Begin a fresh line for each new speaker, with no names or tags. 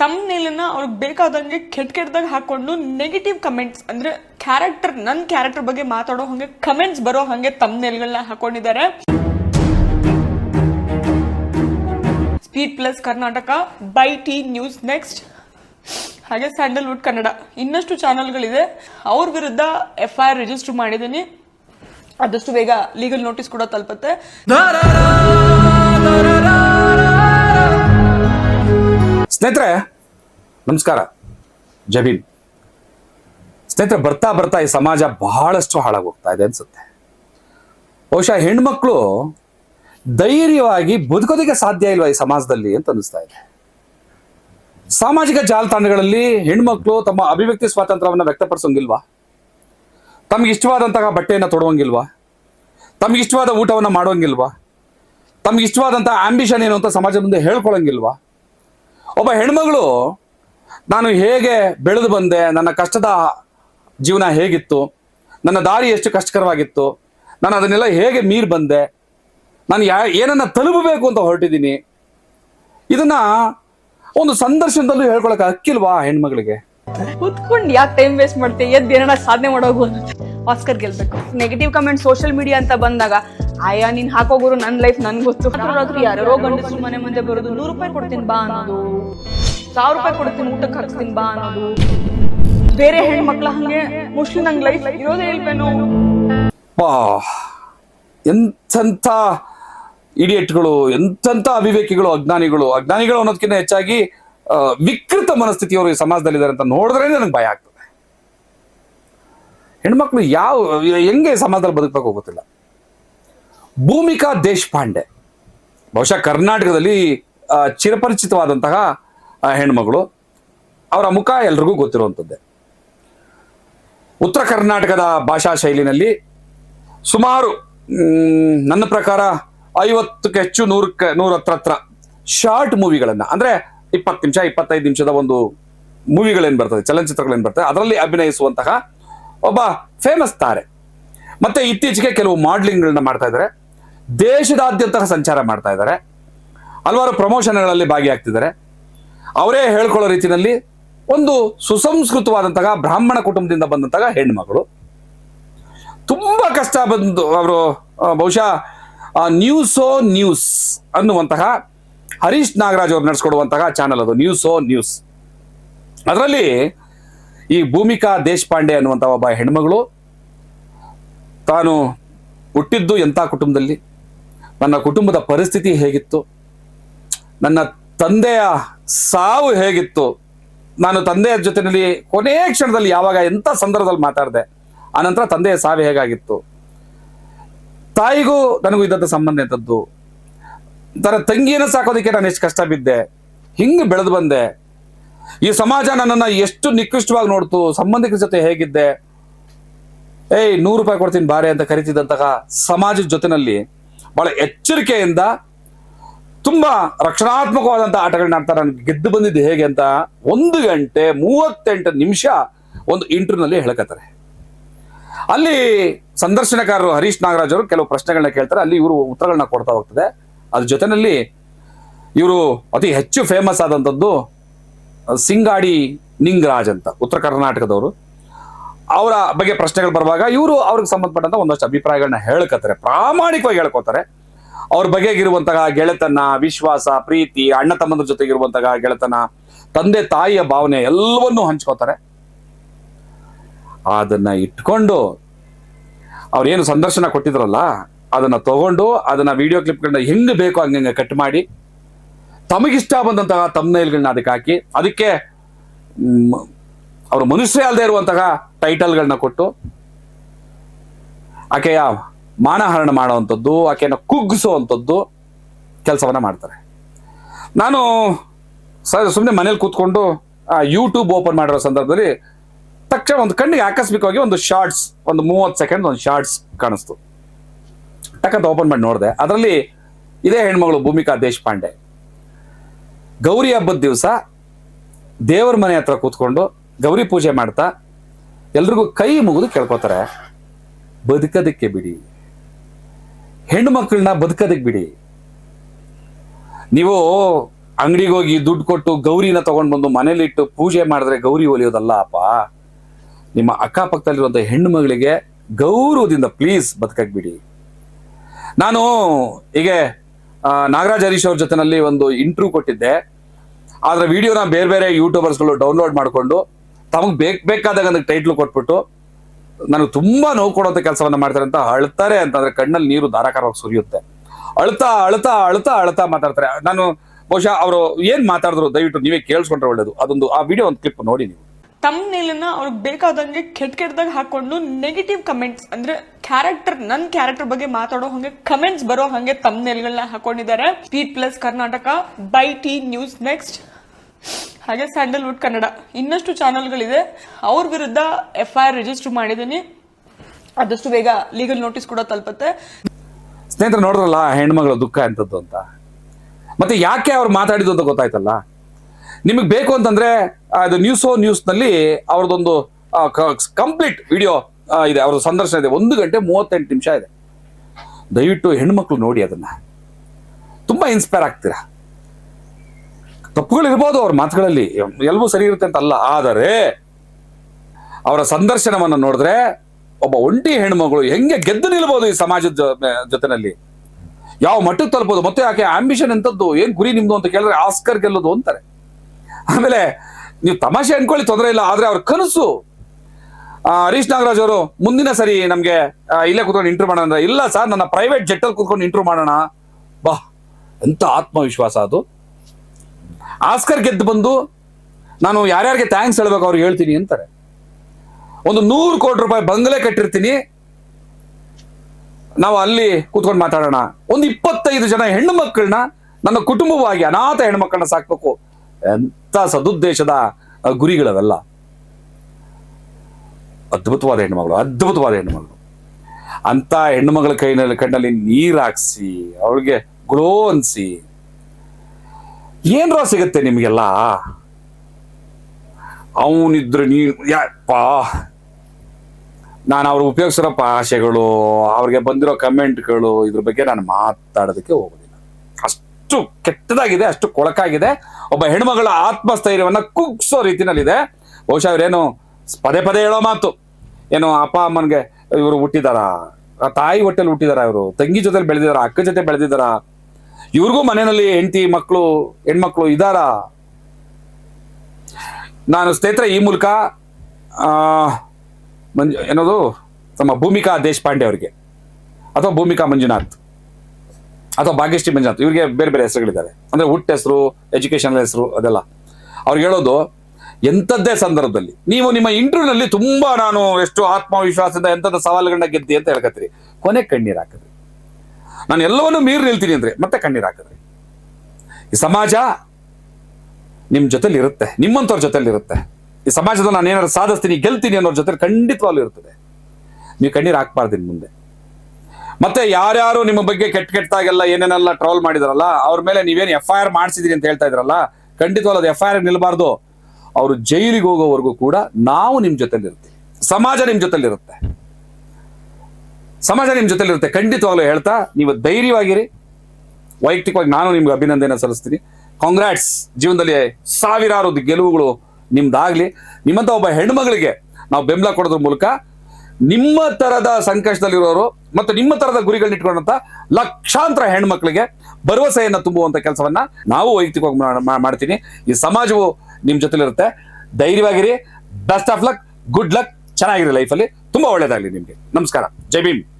ತಮ್ಮನೇಲನ್ನ ಅವ್ರಿಗೆ ಬೇಕಾದಂಗೆ ಕೆಟ್ಟ ಕೆಟ್ಟದಾಗ ಹಾಕೊಂಡು ನೆಗೆಟಿವ್ ಕಮೆಂಟ್ಸ್ ಅಂದ್ರೆ ಕ್ಯಾರೆಕ್ಟರ್ ನನ್ನ ಕ್ಯಾರೆಕ್ಟರ್ ಬಗ್ಗೆ ಮಾತಾಡೋ ಹಂಗೆ ಕಮೆಂಟ್ಸ್ ಬರೋ ಹಂಗೆ ತಮ್ಮನೇಲ್ಗಳನ್ನ ಹಾಕೊಂಡಿದ್ದಾರೆ. Speed plus Karnataka by T news next ಹಾಗೆ ಸ್ಯಾಂಡಲ್ವುಡ್ ಕನ್ನಡ. ಇನ್ನಷ್ಟು ಚಾನಲ್ಗಳಿದೆ ಅವ್ರ ವಿರುದ್ಧ ಎಫ್ ಐ ಆರ್ ರಿಜಿಸ್ಟರ್ ಮಾಡಿದ್ದೀನಿ. ಆದಷ್ಟು ಬೇಗ ಲೀಗಲ್ ನೋಟಿಸ್ ಕೂಡ ತಲುಪುತ್ತೆ.
ಸ್ನೇಹಿತರೆ, ನಮಸ್ಕಾರ. ಜಬೀನ್ ಸ್ನೇಹಿತರೆ, ಬರ್ತಾ ಬರ್ತಾ ಈ ಸಮಾಜ ಬಹಳಷ್ಟು ಹಾಳಾಗೋಗ್ತಾ ಇದೆ ಅನ್ಸುತ್ತೆ. ಬಹುಶಃ ಹೆಣ್ಮಕ್ಳು ಧೈರ್ಯವಾಗಿ ಬದುಕೋದಕ್ಕೆ ಸಾಧ್ಯ ಇಲ್ವಾ ಈ ಸಮಾಜದಲ್ಲಿ ಅಂತ ಅನಿಸ್ತಾ ಇದೆ. ಸಾಮಾಜಿಕ ಜಾಲತಾಣಗಳಲ್ಲಿ ಹೆಣ್ಮಕ್ಳು ತಮ್ಮ ಅಭಿವ್ಯಕ್ತಿ ಸ್ವಾತಂತ್ರ್ಯವನ್ನು ವ್ಯಕ್ತಪಡಿಸೋಂಗಿಲ್ವಾ? ತಮ್ಗೆ ಇಷ್ಟವಾದಂತಹ ಬಟ್ಟೆಯನ್ನು ತೊಡುವಂಗಿಲ್ವಾ? ತಮ್ಗೆ ಇಷ್ಟವಾದ ಊಟವನ್ನು ಮಾಡೋಂಗಿಲ್ವಾ? ತಮ್ಗೆ ಇಷ್ಟವಾದಂತಹ ಆಂಬಿಷನ್ ಏನು ಅಂತ ಸಮಾಜ ಮುಂದೆ ಹೇಳ್ಕೊಳಂಗಿಲ್ವಾ ಒಬ್ಬ ಹೆಣ್ಮಗಳು, ನಾನು ಹೇಗೆ ಬೆಳೆದು ಬಂದೆ, ನನ್ನ ಕಷ್ಟದ ಜೀವನ ಹೇಗಿತ್ತು, ನನ್ನ ದಾರಿ ಎಷ್ಟು ಕಷ್ಟಕರವಾಗಿತ್ತು, ನಾನು ಅದನ್ನೆಲ್ಲ ಹೇಗೆ ಮೀರಿ ಬಂದೆ, ನಾನು ಯಾ, ಏನನ್ನ ತಲುಪಬೇಕು ಅಂತ ಹೊರಟಿದ್ದೀನಿ. ಇದನ್ನ ಒಂದು ಸಂದರ್ಶನದಲ್ಲೂ ಹೇಳ್ಕೊಳಕ್ಕೆ ಹಕ್ಕಿಲ್ವಾ ಆ ಹೆಣ್ಮಗಳಿಗೆ?
ಕುತ್ಕೊಂಡು ಯಾಕೆ ಟೈಮ್ ವೇಸ್ಟ್ ಮಾಡ್ತೀವಿ ಎದ್ದು ಏನಾರ ಸಾಧನೆ ಮಾಡೋಗು ಆಸ್ಕರ್ ಗೆಲ್ಬೇಕು. ನೆಗೆಟಿವ್ ಕಮೆಂಟ್ ಸೋಷಿಯಲ್ ಮೀಡಿಯಾ ಅಂತ ಬಂದಾಗ, ಆಯಾ, ನೀನ್ ಹಾಕೋಗುರು ನನ್ ಲೈಫ್ ನನ್ ಗೊತ್ತು. ಯಾರೋ ಗಂಡಸರು ಮನೆ ಮುಂದೆ ಬರೋದು, ನೂರು ರೂಪಾಯಿ ಕೊಡ್ತೀನಿ ಬಾ ಅನ್ನೋದು, ಸಾವಿರ ರೂಪಾಯಿ ಕೊಡ್ತೀನಿ ಊಟಕ್ಕೆ ಹಾಕ್ತೀನಿ ಬಾ ಅನ್ನೋದು. ಬೇರೆ ಹೆಣ್ಮಕ್ಳ ಹಂಗೆ ಮೋಸ್ಟ್ಲಿ ನಂಗೆ ಲೈಫ್ ಇರೋದೇ
ಪಾ ಎಂಥಂಥ ಇಡಿಯಟ್ಗಳು ಎಂಥಂಥ ಅವಿವೇಕಿಗಳು, ಅಜ್ಞಾನಿಗಳು. ಅಜ್ಞಾನಿಗಳು ಅನ್ನೋದಕ್ಕಿಂತ ಹೆಚ್ಚಾಗಿ ವಿಕೃತ ಮನಸ್ಥಿತಿಯವರು ಈ ಸಮಾಜದಲ್ಲಿದ್ದಾರೆ ಅಂತ ನೋಡಿದ್ರೆ ನನಗೆ ಭಯ ಆಗ್ತದೆ. ಹೆಣ್ಮಕ್ಳು ಯಾವ, ಹೆಂಗೆ ಸಮಾಜದಲ್ಲಿ ಬದುಕಬೇಕು ಗೊತ್ತಿಲ್ಲ. ಭೂಮಿಕಾ ದೇಶಪಾಂಡೆ. ಬಹುಶಃ ಕರ್ನಾಟಕದಲ್ಲಿ ಚಿರಪರಿಚಿತವಾದಂತಹ ಹೆಣ್ಮಗಳು. ಅವರ ಮುಖ ಎಲ್ರಿಗೂ ಗೊತ್ತಿರುವಂಥದ್ದೇ. ಉತ್ತರ ಕರ್ನಾಟಕದ ಭಾಷಾ ಶೈಲಿನಲ್ಲಿ ಸುಮಾರು ನನ್ನ ಪ್ರಕಾರ ಐವತ್ತಕ್ಕೆ ಹೆಚ್ಚು ನೂರಕ್ಕೆ ನೂರ ಹತ್ರ ಹತ್ರ ಶಾರ್ಟ್ ಮೂವಿಗಳನ್ನು, ಅಂದ್ರೆ ಇಪ್ಪತ್ತು ನಿಮಿಷ, ಇಪ್ಪತ್ತೈದು ನಿಮಿಷದ ಒಂದು ಮೂವಿಗಳೇನು ಬರ್ತದೆ, ಚಲನಚಿತ್ರಗಳೇನು ಬರ್ತದೆ, ಅದರಲ್ಲಿ ಅಭಿನಯಿಸುವಂತಹ ಒಬ್ಬ ಫೇಮಸ್ ತಾರೆ. ಮತ್ತೆ ಇತ್ತೀಚೆಗೆ ಕೆಲವು ಮಾಡ್ಲಿಂಗ್ಗಳನ್ನ ಮಾಡ್ತಾ ಇದ್ದಾರೆ. ದೇಶದಾದ್ಯಂತ ಸಂಚಾರ ಮಾಡ್ತಾ ಇದ್ದಾರೆ. ಹಲವಾರು ಪ್ರಮೋಷನ್ಗಳಲ್ಲಿ ಭಾಗಿಯಾಗ್ತಿದ್ದಾರೆ. ಅವರೇ ಹೇಳ್ಕೊಳ್ಳೋ ರೀತಿಯಲ್ಲಿ ಒಂದು ಸುಸಂಸ್ಕೃತವಾದಂತಹ ಬ್ರಾಹ್ಮಣ ಕುಟುಂಬದಿಂದ ಬಂದಂತಹ ಹೆಣ್ಮಗಳು. ತುಂಬಾ ಕಷ್ಟ ಬಂದು ಅವರು ಬಹುಶಃ ನ್ಯೂಸ್ ನ್ಯೂಸೋ ಅನ್ನುವಂತಹ ಹರೀಶ್ ನಾಗರಾಜ್ ಅವರು ನಡೆಸ್ಕೊಡುವಂತಹ ಚಾನಲ್ ಅದು. ನ್ಯೂಸೋ ನ್ಯೂಸ್ ಅದರಲ್ಲಿ ಈ ಭೂಮಿಕಾ ದೇಶಪಾಂಡೆ ಅನ್ನುವಂಥ ಒಬ್ಬ ಹೆಣ್ಮಗಳು ತಾನು ಹುಟ್ಟಿದ್ದು ಎಂಥ ಕುಟುಂಬದಲ್ಲಿ? ನನ್ನ ಕುಟುಂಬದ ಪರಿಸ್ಥಿತಿ ಹೇಗಿತ್ತು? ನನ್ನ ತಂದೆಯ ಸಾವು ಹೇಗಿತ್ತು? ನಾನು ತಂದೆಯ ಜೊತೆಯಲ್ಲಿ ಕೊನೆಯ ಕ್ಷಣದಲ್ಲಿ ಯಾವಾಗ ಎಂಥ ಸಂದರ್ಭದಲ್ಲಿ ಮಾತಾಡಿದೆ? ಆನಂತರ ತಂದೆಯ ಸಾವು ಹೇಗಾಗಿತ್ತು? ತಾಯಿಗೂ ನನಗೂ ಇದ್ದಂಥ ಸಂಬಂಧ ಎಂಥದ್ದು? ತನ್ನ ತಂಗಿಯನ್ನು ಸಾಕೋದಕ್ಕೆ ನಾನು ಎಷ್ಟು ಕಷ್ಟ ಬಿದ್ದೆ? ಹಿಂಗೆ ಬೆಳೆದು ಬಂದೆ. ಈ ಸಮಾಜ ನನ್ನನ್ನು ಎಷ್ಟು ನಿಕೃಷ್ಟವಾಗಿ ನೋಡ್ತು, ಸಂಬಂಧಿಕರ ಜೊತೆ ಹೇಗಿದ್ದೆ? ಏಯ್, ನೂರು ರೂಪಾಯಿ ಕೊಡ್ತೀನಿ ಬಾರೆ ಅಂತ ಕರಿತಿದ್ದಂತಹ ಸಮಾಜದ ಜೊತೆನಲ್ಲಿ ಬಹಳ ಎಚ್ಚರಿಕೆಯಿಂದ ತುಂಬಾ ರಕ್ಷಣಾತ್ಮಕವಾದಂಥ ಆಟಗಳನ್ನ ಆಡ್ತಾರೆ ನಾನು ಗೆದ್ದು ಬಂದಿದ್ದು ಹೇಗೆ ಅಂತ ಒಂದು ಗಂಟೆ ಮೂವತ್ತೆಂಟು ನಿಮಿಷ ಒಂದು ಇಂಟರ್ನಲ್ಲಿ ಹೇಳ್ಕತ್ತಾರೆ. ಅಲ್ಲಿ ಸಂದರ್ಶನಕಾರರು ಹರೀಶ್ ನಾಗರಾಜ್ ಅವರು ಕೆಲವು ಪ್ರಶ್ನೆಗಳನ್ನ ಕೇಳ್ತಾರೆ, ಅಲ್ಲಿ ಇವರು ಉತ್ತರಗಳನ್ನ ಕೊಡ್ತಾ ಹೋಗ್ತದೆ. ಅದ್ರ ಜೊತೆನಲ್ಲಿ ಇವರು ಅತಿ ಹೆಚ್ಚು ಫೇಮಸ್ ಆದಂಥದ್ದು ಸಿಂಗಾಡಿ ನಿಂಗರಾಜ್ ಅಂತ, ಉತ್ತರ ಕರ್ನಾಟಕದವರು. ಅವರ ಬಗ್ಗೆ ಪ್ರಶ್ನೆಗಳು ಬರುವಾಗ ಇವರು ಅವ್ರಿಗೆ ಸಂಬಂಧಪಟ್ಟಂತ ಒಂದಷ್ಟು ಅಭಿಪ್ರಾಯಗಳನ್ನ ಹೇಳ್ಕೋತಾರೆ, ಪ್ರಾಮಾಣಿಕವಾಗಿ ಹೇಳ್ಕೊತಾರೆ. ಅವ್ರ ಬಗೆಗಿರುವಂತಹ ಗೆಳೆತನ, ವಿಶ್ವಾಸ, ಪ್ರೀತಿ, ಅಣ್ಣ ತಮ್ಮಂದ್ರ ಜೊತೆಗಿರುವಂತಹ ಗೆಳೆತನ, ತಂದೆ ತಾಯಿಯ ಭಾವನೆ ಎಲ್ಲವನ್ನೂ ಹಂಚ್ಕೋತಾರೆ. ಅದನ್ನ ಇಟ್ಕೊಂಡು ಅವ್ರೇನು ಸಂದರ್ಶನ ಕೊಟ್ಟಿದ್ರಲ್ಲ, ಅದನ್ನ ತಗೊಂಡು ಅದನ್ನ ವಿಡಿಯೋ ಕ್ಲಿಪ್ಗಳನ್ನ ಹೆಂಗ್ ಬೇಕೋ ಹಂಗೆ ಕಟ್ ಮಾಡಿ ತಮಗಿಷ್ಟ ಬಂದಂತಹ ತಮ್ನೈಲ್ಗಳನ್ನ ಅದಕ್ಕೆ ಹಾಕಿ, ಅದಕ್ಕೆ ಅವರು ಮನುಷ್ಯ ಅಲ್ಲದೆ ಇರುವಂತಹ ಟೈಟಲ್ಗಳನ್ನ ಕೊಟ್ಟು, ಆಕೆಯ ಮಾನಹರಣ ಮಾಡುವಂಥದ್ದು, ಆಕೆಯನ್ನು ಕುಗ್ಗಿಸುವಂಥದ್ದು ಕೆಲಸವನ್ನ ಮಾಡ್ತಾರೆ. ನಾನು ಸುಮ್ಮನೆ ಮನೇಲಿ ಕೂತ್ಕೊಂಡು ಯೂಟ್ಯೂಬ್ ಓಪನ್ ಮಾಡಿರೋ ಸಂದರ್ಭದಲ್ಲಿ ತಕ್ಷಣ ಒಂದು ಕಣ್ಣಿಗೆ ಆಕಸ್ಮಿಕವಾಗಿ ಒಂದು ಶಾರ್ಟ್ಸ್ ಒಂದು ಮೂವತ್ತು ಸೆಕೆಂಡ್ ಒಂದು ಶಾರ್ಟ್ಸ್ ಕಾಣಿಸ್ತು. ಟಕ್ಕಂತ ಓಪನ್ ಮಾಡಿ ನೋಡಿದೆ. ಅದರಲ್ಲಿ ಇದೇ ಹೆಣ್ಮಗಳು ಭೂಮಿಕಾ ದೇಶಪಾಂಡೆ. ಗೌರಿ ಹಬ್ಬದ ದಿವಸ ದೇವರ ಮನೆ ಹತ್ರ ಕೂತ್ಕೊಂಡು ಗೌರಿ ಪೂಜೆ ಮಾಡ್ತಾ ಎಲ್ರಿಗೂ ಕೈ ಮುಗಿದು ಕೇಳ್ಕೊತಾರೆ, ಬದುಕೋದಕ್ಕೆ ಬಿಡಿ. ಹೆಣ್ಣು ಮಕ್ಕಳನ್ನ ಬದುಕೋದಕ್ಕೆ ಬಿಡಿ. ನೀವು ಅಂಗಡಿಗೆ ಹೋಗಿ ದುಡ್ಡು ಕೊಟ್ಟು ಗೌರಿನ ತಗೊಂಡು ಬಂದು ಮನೇಲಿಟ್ಟು ಪೂಜೆ ಮಾಡಿದ್ರೆ ಗೌರಿ ಒಲಿಯೋದಲ್ಲ ಅಪ್ಪ. ನಿಮ್ಮ ಅಕ್ಕಪಕ್ಕದಲ್ಲಿರುವಂತ ಹೆಣ್ಣು ಮಗಳಿಗೆ ಗೌರವದಿಂದ ಪ್ಲೀಸ್ ಬದುಕಕ್ಕೆ ಬಿಡಿ. ನಾನು ಹೀಗೆ ನಾಗರಾಜ್ ಹರೀಶ್ ಅವ್ರ ಜೊತೆನಲ್ಲಿ ಒಂದು ಇಂಟರ್ವ್ಯೂ ಕೊಟ್ಟಿದ್ದೆ. ಆದ್ರೆ ವಿಡಿಯೋನ ಬೇರೆ ಬೇರೆ ಯೂಟ್ಯೂಬರ್ಸ್ಗಳು ಡೌನ್ಲೋಡ್ ಮಾಡಿಕೊಂಡು ತಮಗೆ ಬೇಕು ಬೇಕಾದಾಗ ಅದಕ್ಕೆ ಟೈಟ್ಲ್ ಕೊಟ್ಬಿಟ್ಟು ನನಗೆ ತುಂಬಾ ನೋವು ಕೊಡುವಂತ ಕೆಲಸವನ್ನ ಮಾಡ್ತಾರೆ ಅಂತ ಅಳ್ತಾರೆ ಅಂತಂದ್ರೆ ಕಣ್ಣಲ್ಲಿ ನೀರು ಧಾರಾಕಾರವಾಗಿ ಸುರಿಯುತ್ತೆ. ಅಳ್ತಾ ಅಳ್ತಾ ಅಳ್ತಾ ಅಳ್ತಾ ಮಾತಾಡ್ತಾರೆ. ನಾನು ಬಹುಶಃ ಅವರು ಏನ್ ಮಾತಾಡಿದ್ರು ದಯವಿಟ್ಟು ನೀವೇ ಕೇಳಿಸ್ಕೊಂಡ್ರೆ ಒಳ್ಳೇದು. ಅದೊಂದು ಆ ವಿಡಿಯೋ ಒಂದು ಕ್ಲಿಪ್ ನೋಡಿ ನೀವು.
ತಮ್ಮನೇಲನ್ನ ಅವ್ರಿಗೆ ಬೇಕಾದಂಗೆ ಕೆಟ್ಟ ಕೆಟ್ಟದಾಗ ಹಾಕೊಂಡು ನೆಗೆಟಿವ್ ಕಮೆಂಟ್ಸ್ ಅಂದ್ರೆ ಕ್ಯಾರೆಕ್ಟರ್ ನನ್ನ ಕ್ಯಾರೆಕ್ಟರ್ ಬಗ್ಗೆ ಮಾತಾಡೋ ಹಂಗೆ ಕಮೆಂಟ್ಸ್ ಬರೋ ಹಂಗೆ ತಮ್ಮನೇಲ್ಗಳನ್ನ ಹಾಕೊಂಡಿದ್ದಾರೆ. Speed plus Karnataka by T news next ಹಾಗೆ ಸ್ಯಾಂಡಲ್ವುಡ್ ಕನ್ನಡ ಇನ್ನಷ್ಟು ಚಾನಲ್ಗಳಿದೆ ಅವ್ರ ವಿರುದ್ಧ ಎಫ್ ಐ ಆರ್ ರಿಜಿಸ್ಟರ್ ಮಾಡಿದ್ದೀನಿ. ಆದಷ್ಟು ಬೇಗ ಲೀಗಲ್ ನೋಟಿಸ್ ಕೂಡ ತಲುಪತ್ತೆ.
ಸ್ನೇಹಿತರು, ನೋಡಿದ್ರಲ್ಲ, ಹೆಣ್ಮಗಳ ದುಃಖ ಎಂತದ್ದು ಅಂತ? ಮತ್ತೆ ಯಾಕೆ ಅವ್ರು ಮಾತಾಡಿದ್ದು ಅಂತ ಗೊತ್ತಾಯ್ತಲ್ಲ? ನಿಮಗೆ ಬೇಕು ಅಂತಂದ್ರೆ ಅದು ನ್ಯೂಸ್ ಓ ನ್ಯೂಸ್ನಲ್ಲಿ ಅವ್ರದ್ದೊಂದು ಕಂಪ್ಲೀಟ್ ವಿಡಿಯೋ ಇದೆ ಅವ್ರ ಸಂದರ್ಶನ ಇದೆ. ಒಂದು ಗಂಟೆ ಮೂವತ್ತೆಂಟು ನಿಮಿಷ ಇದೆ. ದಯವಿಟ್ಟು ಹೆಣ್ಮಕ್ಳು ನೋಡಿ ಅದನ್ನ. ತುಂಬಾ ಇನ್ಸ್ಪೈರ್ ಆಗ್ತೀರಾ? ತಪ್ಪುಗಳಿರ್ಬೋದು ಅವ್ರ ಮಾತುಗಳಲ್ಲಿ. ಎಲ್ಲವೂ ಸರಿ ಇರುತ್ತೆ ಅಂತ ಅಲ್ಲ ಆದರೆ, ಅವರ ಸಂದರ್ಶನವನ್ನು ನೋಡಿದ್ರೆ ಒಬ್ಬ ಒಂಟಿ ಹೆಣ್ಮಗಳು ಹೆಂಗೆ ಗೆದ್ದು ನಿಲ್ಬೋದು ಈ ಸಮಾಜದ ಜೊತೆನಲ್ಲಿ. ಯಾವ ಮಟ್ಟಕ್ಕೆ ತಲುಪೋದು? ಮತ್ತೆ ಯಾಕೆ ಆಂಬಿಷನ್ ಎಂತದ್ದು ಏನ್ ಗುರಿ ನಿಮ್ದು ಅಂತ ಕೇಳಿದ್ರೆ ಆಸ್ಕರ್ ಗೆಲ್ಲೋದು ಅಂತಾರೆ. ಆಮೇಲೆ ನೀವು ತಮಾಷೆ ಅನ್ಕೊಳ್ಳಿ, ತೊಂದರೆ ಇಲ್ಲ. ಆದ್ರೆ ಅವ್ರ ಕನಸು. ಹರೀಶ್ ನಾಗರಾಜ್ ಅವರು ಮುಂದಿನ ಸರಿ ನಮ್ಗೆ ಇಲ್ಲೇ ಕೂತ್ಕೊಂಡು ಇಂಟ್ರೂ ಮಾಡೋಣ ಅಂದ್ರೆ, ಇಲ್ಲ ಸರ್, ನನ್ನ ಪ್ರೈವೇಟ್ ಜೆಟ್ಟಲ್ಲಿ ಕೂತ್ಕೊಂಡು ಇಂಟ್ರೂ ಮಾಡೋಣ. ಬಾ, ಎಂತ ಆತ್ಮವಿಶ್ವಾಸ ಅದು. ಆಸ್ಕರ್ ಗೆದ್ದು ಬಂದು ನಾನು ಯಾರ್ಯಾರಿಗೆ ಥ್ಯಾಂಕ್ಸ್ ಹೇಳ್ಬೇಕು ಅವ್ರಿಗೆ ಹೇಳ್ತೀನಿ ಅಂತಾರೆ. ಒಂದು ನೂರು ಕೋಟಿ ರೂಪಾಯಿ ಬಂಗಲೆ ಕಟ್ಟಿರ್ತೀನಿ. ನಾವು ಅಲ್ಲಿ ಕೂತ್ಕೊಂಡು ಮಾತಾಡೋಣ. ಒಂದು ಇಪ್ಪತ್ತೈದು ಜನ ಹೆಣ್ಣು ಮಕ್ಕಳನ್ನ ನನ್ನ ಕುಟುಂಬವಾಗಿ ಅನಾಥ ಹೆಣ್ಮಕ್ಳನ್ನ ಸಾಕ್ಬೇಕು. ಎಂತ ಸದುದ್ದೇಶದ ಗುರಿಗಳವೆಲ್ಲ. ಅದ್ಭುತವಾದ ಹೆಣ್ಮಗಳು ಅದ್ಭುತವಾದ ಹೆಣ್ಮಗಳು ಅಂತ ಹೆಣ್ಣುಮಗಳ ಕೈನಲ್ಲಿ, ಕಣ್ಣಲ್ಲಿ ನೀರಾಕ್ಸಿ ಅವಳಿಗೆ ಗ್ಲೋ ಅನ್ಸಿ, ಏನರ ಸಿಗುತ್ತೆ ನಿಮಗೆಲ್ಲ? ಅವನಿದ್ರೆ ನೀನು, ಯಪ್ಪಾ! ನಾನು ಅವ್ರು ಉಪಯೋಗಿಸಿರೋ ಭಾಷೆಗಳು ಅವ್ರಿಗೆ ಬಂದಿರೋ ಕಮೆಂಟ್ಗಳು, ಇದ್ರ ಬಗ್ಗೆ ನಾನು ಮಾತಾಡೋದಕ್ಕೆ ಹೋಗೋದಿಲ್ಲ. ಅಷ್ಟು ಕೆಟ್ಟದಾಗಿದೆ, ಅಷ್ಟು ಕೊಳಕಾಗಿದೆ. ಒಬ್ಬ ಹೆಣ್ಮಗಳ ಆತ್ಮಸ್ಥೈರ್ಯವನ್ನ ಕುಗ್ಸೋ ರೀತಿನಲ್ಲಿದೆ. ಬಹುಶಃ ಇವರೇನು ಪದೇ ಪದೇ ಹೇಳೋ ಮಾತು. ಏನು ಅಪ್ಪ, ಅಮ್ಮನಿಗೆ ಇವರು ಹುಟ್ಟಿದಾರ? ತಾಯಿ ಹೊಟ್ಟೆಲಿ ಹುಟ್ಟಿದಾರ ಇವರು? ತಂಗಿ ಜೊತೆಲಿ ಬೆಳೆದಿದಾರ? ಅಕ್ಕ ಜೊತೆ ಬೆಳೆದಿದಾರ? ಇವ್ರಿಗೂ ಮನೆಯಲ್ಲಿ ಹೆಂಡತಿ ಮಕ್ಕಳು ಹೆಣ್ಮಕ್ಳು ಇದಾರ? ನಾನು ಸ್ನೇಹಿತರೆ, ಈ ಮೂಲಕ ಮಂಜು, ಏನದು? ನಮ್ಮ ಭೂಮಿಕಾ ದೇಶಪಾಂಡೆ ಅವರಿಗೆ. ಅಥವಾ ಭೂಮಿಕಾ ಮಂಜುನಾಥ್. ಅಥವಾ ಭಾಗ್ಯಶ್ರೀ ಮಂಜುನಾಥ್, ಇವರಿಗೆ ಬೇರೆ ಬೇರೆ ಹೆಸರುಗಳಿದ್ದಾರೆ ಅಂದ್ರೆ ಹುಟ್ಟ ಹೆಸರು ಎಜುಕೇಷನ್ ಹೆಸರು, ಅದೆಲ್ಲ. ಅವ್ರು ಹೇಳೋದು, ಎಂಥದ್ದೇ ಸಂದರ್ಭದಲ್ಲಿ, ನೀವು ನಿಮ್ಮ ಇಂಟರ್ವ್ಯೂನಲ್ಲಿ ತುಂಬಾ ನಾನು ಎಷ್ಟು ಆತ್ಮವಿಶ್ವಾಸದಿಂದ ಎಂಥದ್ದು ಸವಾಲುಗಳನ್ನ ಗೆದ್ದಿ ಅಂತ ಹೇಳ್ಕತ್ತೀರಿ. ಕೊನೆ ಕಣ್ಣೀರ್ ಹಾಕಿದ್ರಿ. ನಾನು ಎಲ್ಲವನ್ನೂ ಮೀರಿ ನಿಲ್ತೀನಿ ಅಂದ್ರೆ ಮತ್ತೆ ಕಣ್ಣೀರ್ ಹಾಕಿದ್ರಿ. ಈ ಸಮಾಜ ನಿಮ್ ಜೊತೆಲಿ ಇರುತ್ತೆ, ನಿಮ್ಮಂಥವ್ರ ಜೊತೆಲಿ ಇರುತ್ತೆ. ಈ ಸಮಾಜದಲ್ಲಿ ನಾನು ಏನಾದ್ರು ಸಾಧಿಸ್ತೀನಿ, ಗೆಲ್ತೀನಿ ಅನ್ನೋರ ಜೊತೆ ಖಂಡಿತವಾಗ್ಲೂ ಇರ್ತದೆ. ನೀವು ಕಣ್ಣೀರು ಹಾಕ್ಬಾರ್ದಿನ್ ಮುಂದೆ. ಮತ್ತೆ ಯಾರ್ಯಾರು ನಿಮ್ಮ ಬಗ್ಗೆ ಕೆಟ್ಟ ಕೆಟ್ಟದಾಗೆಲ್ಲ ಏನೇನೆಲ್ಲ ಟ್ರೋಲ್ ಮಾಡಿದ್ರಲ್ಲ, ಅವ್ರ ಮೇಲೆ ನೀವೇನು ಎಫ್ ಐ ಆರ್ ಮಾಡಿಸಿದ್ರಿ ಅಂತ ಹೇಳ್ತಾ ಇದ್ರಲ್ಲ, ಖಂಡಿತವಾಗ್ಲೂ ಅದು ಎಫ್ ಐ ಆರ್ ನಿಲ್ಬಾರ್ದು. ಅವರು ಜೈಲಿಗೆ ಹೋಗೋವರೆಗೂ ಕೂಡ ನಾವು ನಿಮ್ ಜೊತೆಲಿ ಇರ್ತೀವಿ ಸಮಾಜ ನಿಮ್ ಜೊತೆಲಿ ಇರುತ್ತೆ ಸಮಾಜ ನಿಮ್ ಜೊತೆಲಿ ಇರುತ್ತೆ ಖಂಡಿತವಾಗ್ಲೂ ಹೇಳ್ತಾ, ನೀವು ಧೈರ್ಯವಾಗಿರಿ. ವೈಯಕ್ತಿಕವಾಗಿ ನಾನು ನಿಮ್ಗೆ ಅಭಿನಂದನೆ ಸಲ್ಲಿಸ್ತೀನಿ. ಕಾಂಗ್ರಾಟ್ಸ್ ಜೀವನದಲ್ಲಿ ಸಾವಿರಾರು ಗೆಲುವುಗಳು ನಿಮ್ದಾಗ್ಲಿ. ನಿಮ್ಮಂತ ಒಬ್ಬ ಹೆಣ್ಮಗಳಿಗೆ ನಾವು ಬೆಂಬಲ ಕೊಡೋದ್ರ ಮೂಲಕ ನಿಮ್ಮ ತರದ ಸಂಕಷ್ಟದಲ್ಲಿರೋರು ಮತ್ತು ನಿಮ್ಮ ತರದ ಗುರಿಗಳನ್ನ ಇಟ್ಕೊಂಡಂತ ಲಕ್ಷಾಂತರ ಹೆಣ್ಮಕ್ಳಿಗೆ ಭರವಸೆಯನ್ನ ತುಂಬುವಂತ ಕೆಲಸವನ್ನ ನಾವು ವೈಯಕ್ತಿಕವಾಗಿ ಮಾಡ್ತೀನಿ. ಈ ಸಮಾಜವು ನಿಮ್ ಜೊತೆಲಿರುತ್ತೆ. ಧೈರ್ಯವಾಗಿರಿ. Best of luck good luck ಚೆನ್ನಾಗಿರಿ ಲೈಫಲ್ಲಿ ತುಂಬಾ ಒಳ್ಳೇದಾಗ್ಲಿ ನಿಮ್ಗೆ. ನಮಸ್ಕಾರ. ಜೈ ಭೀಮ್.